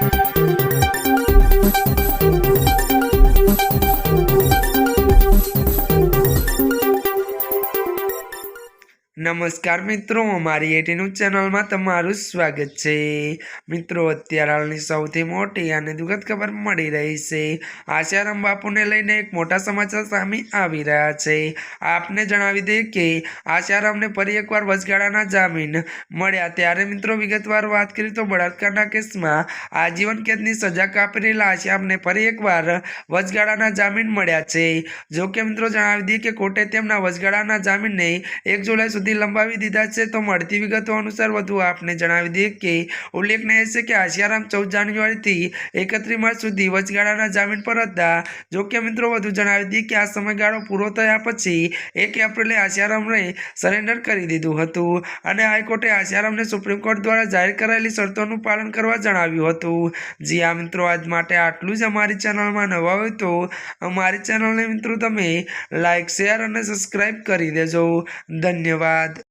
Thank you. નમસ્કાર મિત્રો અમારી એટીનું ચેનલમાં તમારું સ્વાગત છે. મિત્રો, અત્યારે હાલની સૌથી મોટી અને દુઃખદ ખબર મળી રહી છે. આશારામ બાપુને લઈને એક મોટા સમાચાર સામે આવી રહ્યા છે. આપને જણાવી દઈએ કે આશારામને ફરી એકવાર વચગાળાના જામીન મળ્યા. ત્યારે મિત્રો, વિગતવાર વાત કરી તો બળાત્કારના કેસમાં આજીવન કેદની સજા કાપી રહેલા આશારામને ફરી એકવાર વચગાળાના જામીન મળ્યા છે. જોકે મિત્રો, જણાવી દઈએ કે કોર્ટે તેમના વચગાળાના જામીનને એક જુલાઈ સુધી લંબાવી દીધા છે તો મળતી વિગતો અનુસાર વધુ આપને જણાવી દઈએ કે ઉલ્લેખનીય છે કે આશિયારામ ચૌદ જાન્યુઆરીથી એકત્રીસ માર્ચ સુધી વચગાળાના જામીન પર હતા. જોકે મિત્રો વધુ જણાવી દઈએ કે આ સમયગાળો પૂરો થયા પછી એક એપ્રિલે આશિયારામને સરેન્ડર કરી દીધું હતું અને હાઈકોર્ટે આશિયારામને સુપ્રીમ કોર્ટ દ્વારા જાહેર કરાયેલી શરતોનું પાલન કરવા જણાવ્યું હતું. જી આ મિત્રો, આજ માટે આટલું જ અમારી ચેનલમાં નવા હોય તો અમારી ચેનલને મિત્રો તમે લાઈક, શેર અને સબસ્ક્રાઈબ કરી દેજો. ધન્યવાદ. Bad